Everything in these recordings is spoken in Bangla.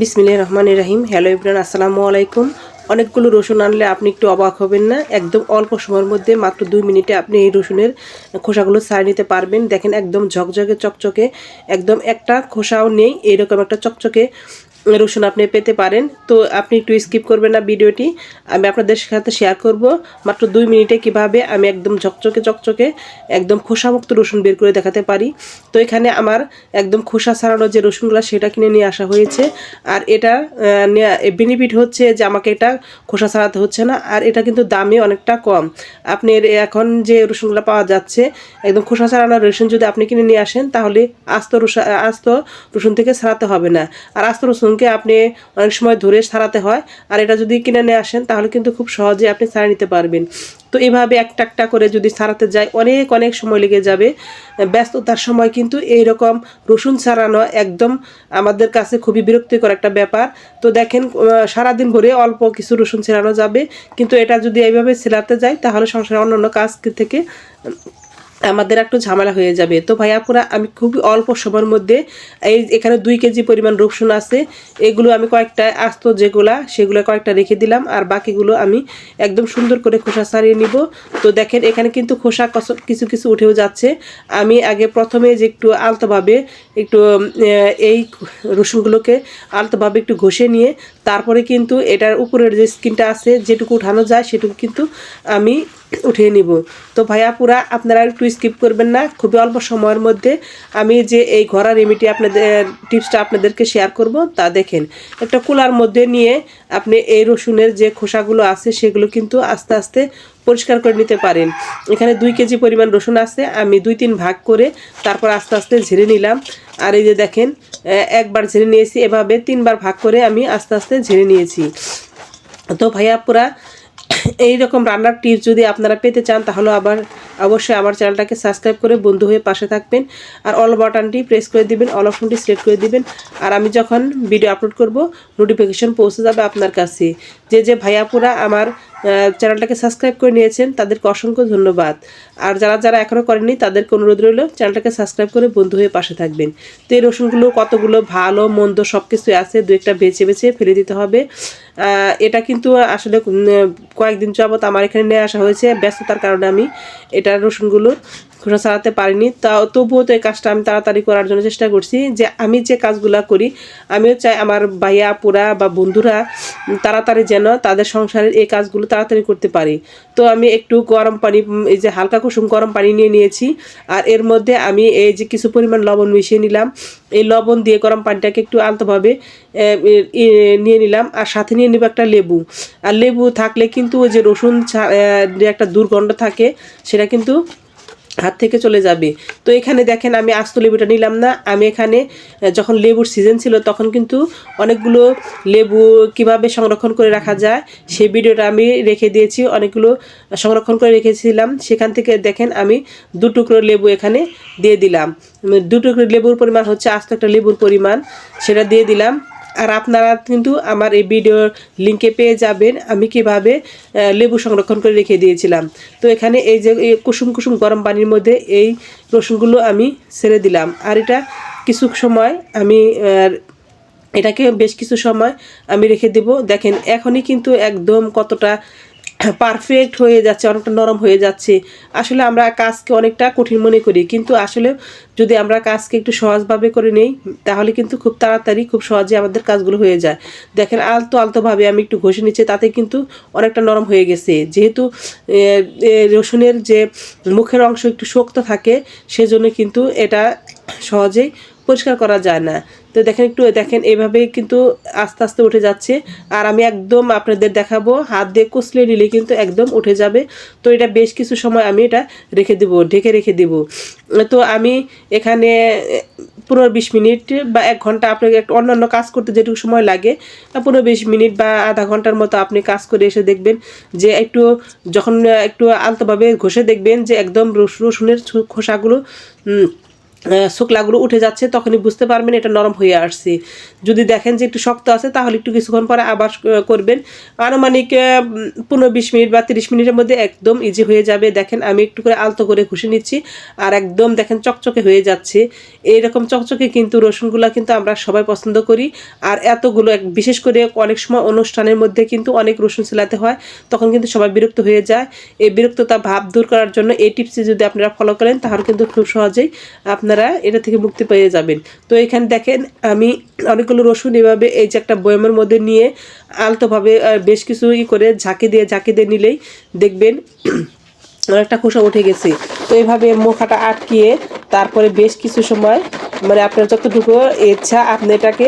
বিসমিল্লাহির রহমান রাহিম। হ্যালো ইব্রান আসসালামু আলাইকুম। অনেকগুলো রসুন আনলে আপনি একটু অবাক হবেন না। একদম অল্প সময়ের মধ্যে মাত্র দুই মিনিটে আপনি এই রসুনের খোসাগুলো ছাড়িয়ে নিতে পারবেন। দেখেন একদম ঝকঝকে, চকচকে, একদম একটা খোসাও নেই, এরকম একটা চকচকে রসুন আপনি পেতে পারেন। তো আপনি একটু স্কিপ করবেন না ভিডিওটি। আমি আপনাদের সাথে শেয়ার করব। মাত্র দুই মিনিটে কীভাবে আমি একদম ঝকচকে চকচকে একদম খোসামুক্ত রসুন বের করে দেখাতে পারি। তো এখানে আমার একদম খোসা ছাড়ানো যে রসুনগুলো, সেটা কিনে নিয়ে আসা হয়েছে। আর এটা বেনিফিট হচ্ছে যে আমাকে এটা খোসা ছাড়াতে হচ্ছে না। আর এটা কিন্তু দামে অনেকটা কম। আপনি এখন যে রসুনগুলো পাওয়া যাচ্ছে, একদম খোসা ছাড়ানো রসুন যদি আপনি কিনে নিয়ে আসেন, তাহলে আস্ত রসুন আস্ত রসুন থেকে ছাড়াতে হবে না। আর আস্ত রসুনকে আপনি অনেক সময় ধরে সারাতে হয়, আর এটা যদি কিনে নিয়ে আসেন, তাহলে কিন্তু খুব সহজে আপনি ছাড়া নিতে পারবেন। তো এভাবে একটা একটা করে যদি সারাতে যায়, অনেক অনেক সময় লেগে যাবে। ব্যস্ততার সময় কিন্তু এই রকম রসুন ছাড়ানো একদম আমাদের কাছে খুবই বিরক্তিকর একটা ব্যাপার। তো দেখেন সারাদিন ভরে অল্প কিছু রসুন ছেড়ানো যাবে। কিন্তু এটা যদি এইভাবে ছেড়াতে যায়, তাহলে সংসারে অন্যান্য কাজ থেকে আমাদের একটু ঝামেলা হয়ে যাবে। তো ভাইয়াপুরা আমি খুবই অল্প সময়ের মধ্যে এই এখানে দুই কেজি পরিমাণ রসুন আছে। এগুলো আমি কয়েকটা আস্ত যেগুলা, সেগুলো কয়েকটা রেখে দিলাম। আর বাকিগুলো আমি একদম সুন্দর করে খোসা ছাড়িয়ে নিব। তো দেখেন, এখানে কিন্তু খোসা কিছু কিছু উঠেও যাচ্ছে। আমি আগে প্রথমে যে একটু আলতোভাবে একটু এই রসুনগুলোকে আলতোভাবে একটু ঘষে নিয়ে, তারপরে কিন্তু এটার উপরের যে স্কিনটা আছে, যেটুকু উঠানো যায়, সেটুকু কিন্তু আমি উঠিয়ে নিব। তো ভাইয়া পুরা আপনারা একটু স্কিপ করবেন না, খুবই অল্প সময়ের মধ্যে আমি যে এই ঘরা রেমিটি আপনাদের টিপসটা আপনাদেরকে শেয়ার করব তা দেখেন। একটা কুলার মধ্যে নিয়ে আপনি এই রসুনের যে খোসাগুলো আছে সেগুলো কিন্তু আস্তে আস্তে পরিষ্কার করে নিতে পারেন। এখানে দুই কেজি পরিমাণ রসুন আছে, আমি দুই তিন ভাগ করে তারপর আস্তে আস্তে ঝেড়ে নিলাম। আর এই যে দেখেন একবার ঝেড়ে নিয়েছি, এভাবে তিনবার ভাগ করে আমি আস্তে আস্তে ঝেড়ে নিয়েছি। তো ভাইয়া পুরা এই রকম রান্নার টিপস যদি আপনারা পেতে চান, তাহলে আবার অবশ্যই আমার চ্যানেলটাকে সাবস্ক্রাইব করে বন্ধু হয়ে পাশে থাকবেন। আর অল বাটনটি প্রেস করে দিবেন অল অপশনটি সিলেক্ট করে দিবেন। আর আমি যখন ভিডিও আপলোড করব নোটিফিকেশন পৌঁছে যাবে আপনার কাছে। যে যে ভাইয়াপুরা আমার চ্যানেলটাকে সাবস্ক্রাইব করে নিয়েছেন, তাদেরকে অসংখ্য ধন্যবাদ। আর যারা যারা এখনও করেনি তাদেরকে অনুরোধ রইল, চ্যানেলটাকে সাবস্ক্রাইব করে বন্ধু হয়ে পাশে থাকবেন। তো এই রসুনগুলো কতগুলো ভালো, মন্দ সব কিছুই আছে, দু একটা বেছে বেছে ফেলে দিতে হবে। এটা কিন্তু আসলে কয়েকদিন যাবত আমার এখানে নিয়ে আসা হয়েছে, ব্যস্ততার কারণে আমি এটা রসুনগুলো খোসা ছাড়াতে পারিনি তা তবুও তো এই কাজটা আমি তাড়াতাড়ি করার জন্য চেষ্টা করছি যে আমি যে কাজগুলো করি, আমিও চাই আমার ভাইয়া, পুরা বা বন্ধুরা তাড়াতাড়ি যেন তাদের সংসারের এই কাজগুলো তাড়াতাড়ি করতে পারি। তো আমি একটু গরম পানি, এই যে হালকা কুসুম গরম পানি নিয়ে নিয়েছি, আর এর মধ্যে আমি এই যে কিছু পরিমাণ লবণ মিশিয়ে নিলাম। এই লবণ দিয়ে গরম পানিটাকে একটু আলতোভাবে নিয়ে নিলাম, আর সাথে নিয়ে নেব একটা লেবু। আর লেবু থাকলে কিন্তু ওই যে রসুন একটা দুর্গন্ধ থাকে, সেটা কিন্তু হাত থেকে চলে যাবে। তো এখানে দেখেন আমি আস্ত লেবুটা নিলাম না। আমি এখানে যখন লেবুর সিজন ছিল, তখন কিন্তু অনেকগুলো লেবু কীভাবে সংরক্ষণ করে রাখা যায়, সেই ভিডিওটা আমি রেখে দিয়েছি। অনেকগুলো সংরক্ষণ করে রেখেছিলাম। সেখান থেকে দেখেন আমি দু টুকরো লেবু এখানে দিয়ে দিলাম। দু টুকরো লেবুর পরিমাণ হচ্ছে আস্ত একটা লেবুর পরিমাণ। সেটা দিয়ে দিলাম। আর আপনারা কিন্তু আমার এই ভিডিওর লিঙ্কে পেয়ে যাবেন। আমি কীভাবে লেবু সংরক্ষণ করে রেখে দিয়েছিলাম। তো এখানে এই যে কুসুম কুসুম গরম পানির মধ্যে এই রসুনগুলো আমি ছেড়ে দিলাম। আর এটা কিছু সময় আমি এটাকে বেশ কিছু সময় আমি রেখে দেব। দেখেন, এখনই কিন্তু একদম কতটা পারফেক্ট হয়ে যাচ্ছে, অনেকটা নরম হয়ে যাচ্ছে। আসলে আমরা কাজকে অনেকটা কঠিন মনে করি, কিন্তু আসলে যদি আমরা কাজকে একটু সহজভাবে করে নেই, তাহলে কিন্তু খুব তাড়াতাড়ি, খুব সহজে আমাদের কাজগুলো হয়ে যায়। দেখেন, আলতো আলতোভাবে আমি একটু ঘষে নিচ্ছি, তাতে কিন্তু অনেকটা নরম হয়ে গেছে। যেহেতু রসুনের যে মুখের অংশ একটু শক্ত থাকে, সেজন্য কিন্তু এটা সহজেই পরিষ্কার করা যায় না। তো দেখেন একটু, দেখেন এভাবে কিন্তু আস্তে আস্তে উঠে যাচ্ছে। আর আমি একদম আপনাদের দেখাবো, হাত দিয়ে কুচলে নিলে কিন্তু একদম উঠে যাবে। তো এটা বেশ কিছু সময় আমি এটা রেখে দেবো, ঢেকে রেখে দেবো। তো আমি এখানে, পনেরো বিশ মিনিট বা এক ঘণ্টা আপনাকে একটু অন্যান্য কাজ করতে যেটুকু সময় লাগে পনেরো বিশ মিনিট বা আধা ঘণ্টার মতো আপনি কাজ করে এসে দেখবেন যে একটু, যখন একটু আলতোভাবে ঘষে দেখবেন যে একদম রস- রসুনের খোসাগুলো শুকলাগুলো উঠে যাচ্ছে, তখনই বুঝতে পারবেন এটা নরম হয়ে আসছে। যদি দেখেন যে একটু শক্ত আছে, তাহলে একটু কিছুক্ষণ পরে আবার করবেন। আনুমানিক পনেরো বিশ মিনিট বা তিরিশ মিনিটের মধ্যে একদম ইজি হয়ে যাবে। দেখেন, আমি একটু করে আলতো করে ঘষে নিচ্ছি, আর একদম দেখেন চকচকে হয়ে যাচ্ছে। এইরকম চকচকে কিন্তু রসুনগুলো কিন্তু আমরা সবাই পছন্দ করি। আর এতগুলো এক- বিশেষ করে অনেক সময় অনুষ্ঠানের মধ্যে কিন্তু অনেক রসুন সেলাতে হয়, তখন কিন্তু সবাই বিরক্ত হয়ে যায়। এই বিরক্ততা ভাব দূর করার জন্য এই টিপসটি যদি আপনারা ফলো করেন, তাহলে কিন্তু খুব সহজেই আপনারা এটা থেকে মুক্তি পেয়ে যাবেন। তো এখানে দেখেন, আমি অনেকগুলো রসুন এভাবে এই যে একটা বয়ামের মধ্যে নিয়ে আলতোভাবে বেশ কিছু ই করে ঝাঁকি দিয়ে ঝাঁকি দিয়ে নিলেই দেখবেন অনেকটা খোসা উঠে গেছে। তো এইভাবে মুখাটা আটকিয়ে তারপরে বেশ কিছু সময় মানে আপনার যতটুকু ইচ্ছা আপনি এটাকে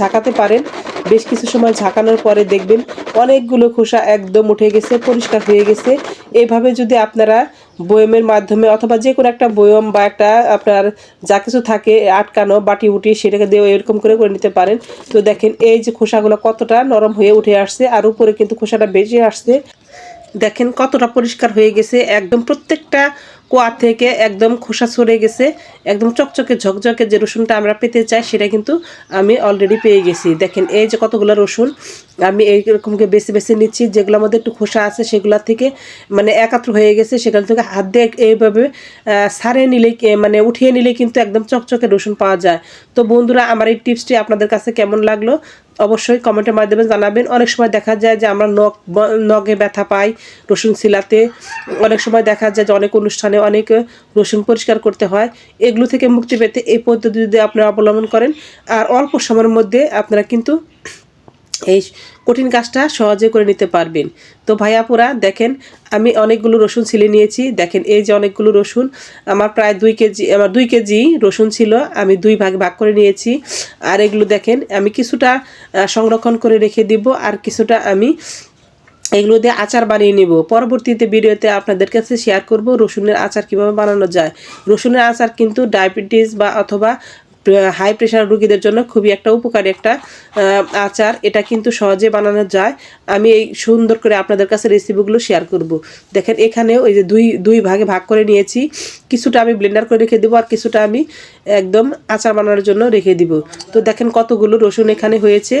ঝাঁকাতে পারেন, বেশ কিছু সময় ঝাঁকানোর পরে দেখবেন অনেকগুলো খোসা একদম উঠে গেছে, পরিষ্কার হয়ে গেছে। এভাবে যদি আপনারা বয়মের মাধ্যমে অথবা যে কোনো একটা বয়ম বা একটা আপনার যা কিছু থাকে, আটকানো বাটি উটি সেটাকে দিয়ে এরকম করে করে নিতে পারেন। তো দেখেন এই যে খোসাগুলো কতটা নরম হয়ে উঠে আসছে আর উপরে কিন্তু খোসাটা বেজে আসছে। দেখেন কতটা পরিষ্কার হয়ে গেছে। একদম প্রত্যেকটা কোয়া থেকে একদম খোসা ছড়ে গেছে, একদম চকচকে ঝকঝকে যে রসুনটা আমরা পেতে চাই সেটা কিন্তু আমি অলরেডি পেয়ে গেছি। দেখেন এই যে কতগুলো রসুন, আমি এইরকমকে বেছে বেছে নিচ্ছি, যেগুলোর মধ্যে একটু খোসা আছে সেগুলো থেকে মানে একাত্র হয়ে গেছে, সেখান থেকে হাত দিয়ে এইভাবে সারিয়ে নিলে মানে উঠিয়ে নিলে কিন্তু একদম চকচকে রসুন পাওয়া যায়। তো বন্ধুরা, আমার এই টিপসটি আপনাদের কাছে কেমন লাগল? অবশ্যই কমেন্টের মাধ্যমে জানাবেন। অনেক সময় দেখা যায় যে আমরা নখ, নখে ব্যথা পাই রসুন শিলাতে অনেক সময় দেখা যায় যে অনেক অনুষ্ঠানে অনেক রসুন পরিষ্কার করতে হয়। এগুলো থেকে মুক্তি পেতে এই পদ্ধতি যদি আপনারা অবলম্বন করেন, আর অল্প সময়ের মধ্যে আপনারা কিন্তু এই কঠিন কাজটা সহজে করে নিতে পারবেন। তো ভাইয়াপুরা দেখেন, আমি অনেকগুলো রসুন ছিলে নিয়েছি। দেখেন, এই যে অনেকগুলো রসুন, আমার প্রায় দুই কেজি, আমার দুই কেজি রসুন ছিল, আমি দুই ভাগ ভাগ করে নিয়েছি। আর এগুলো দেখেন, আমি কিছুটা সংরক্ষণ করে রেখে দিব, আর কিছুটা আমি এগুলো দিয়ে আচার বানিয়ে নেব। পরবর্তীতে ভিডিওতে আপনাদের কাছে শেয়ার করব রসুনের আচার কীভাবে বানানো যায়। রসুনের আচার কিন্তু ডায়াবেটিস বা অথবা হাই প্রেশার রোগীদের জন্য খুবই একটা উপকারী একটা আচার। এটা কিন্তু সহজে বানানো যায়। আমি এই সুন্দর করে আপনাদের কাছে রেসিপিগুলো শেয়ার করব। দেখেন এখানে ওই যে দুই দুই ভাগে ভাগ করে নিয়েছি। কিছুটা আমি ব্লেন্ডার করে রেখে দেবো আর কিছুটা আমি একদম আচার বানানোর জন্য রেখে দিব। তো দেখেন কতগুলো রসুন এখানে হয়েছে।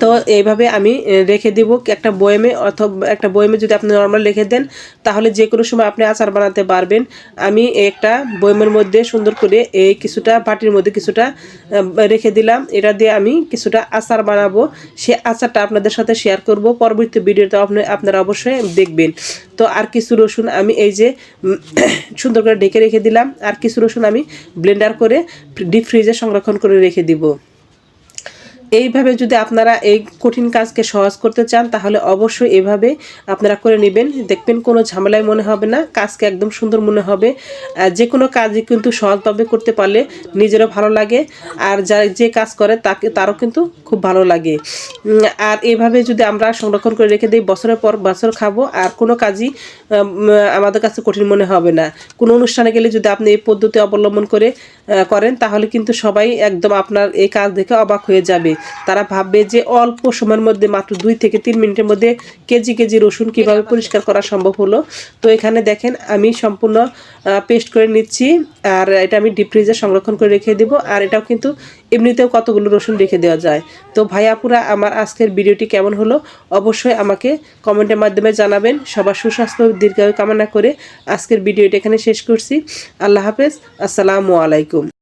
তো এইভাবে আমি রেখে দিব একটা বয়েমে অথবা, একটা বয়েমে যদি আপনি নর্মাল রেখে দেন, তাহলে যে কোনো সময় আপনি আচার বানাতে পারবেন। আমি একটা বয়েমের মধ্যে সুন্দর করে এই কিছুটা বাটির মধ্যে কিছুটা রেখে দিলাম। এটা দিয়ে আমি কিছুটা আচার বানাবো। সে আচারটা আপনাদের সাথে শেয়ার করব। পরবর্তী ভিডিওতে আপনি, আপনারা অবশ্যই দেখবেন। তো আর কিছু রসুন আমি এই যে সুন্দর করে ঢেকে রেখে দিলাম। আর কিছু রসুন আমি ব্লেন্ডার করে ডিপ ফ্রিজে সংরক্ষণ করে রেখে দিব। এইভাবে যদি আপনারা এই কঠিন কাজকে সহজ করতে চান, তাহলে অবশ্যই এভাবে আপনারা করে নেবেন। দেখবেন কোনো ঝামেলায় মনে হবে না, কাজকে একদম সুন্দর মনে হবে। যে কোনো কাজই কিন্তু সহজভাবে করতে পারলে নিজেরও ভালো লাগে, আর যা যে কাজ করে তাকে, তারও কিন্তু খুব ভালো লাগে। আর এভাবে যদি আমরা সংরক্ষণ করে রেখে দিই, বছরের পর বছর খাব, আর কোনো কাজই আমাদের কাছে কঠিন মনে হবে না। কোনো অনুষ্ঠানে গেলে যদি আপনি এই পদ্ধতি অবলম্বন করে করেন, তাহলে কিন্তু সবাই একদম আপনার এই কাজ দেখে অবাক হয়ে যাবে। তারা ভাববে যে অল্প সময়ের মধ্যে মাত্র দুই থেকে তিন মিনিটের মধ্যে কেজি কেজি রসুন কীভাবে পরিষ্কার করা সম্ভব হলো। তো এখানে দেখেন, আমি সম্পূর্ণ পেস্ট করে নিচ্ছি আর এটা আমি ডিপ ফ্রিজে সংরক্ষণ করে রেখে দেবো আর এটাও কিন্তু এমনিতেও কতগুলো রসুন রেখে দেওয়া যায়। তো ভাইয়াপুরা আমার আজকের ভিডিওটি কেমন হলো অবশ্যই আমাকে কমেন্টের মাধ্যমে জানাবেন। সবার সুস্বাস্থ্য, দীর্ঘায়ু কামনা করে আজকের ভিডিওটি এখানে শেষ করছি। আল্লাহ হাফেজ, আসসালামু আলাইকুম।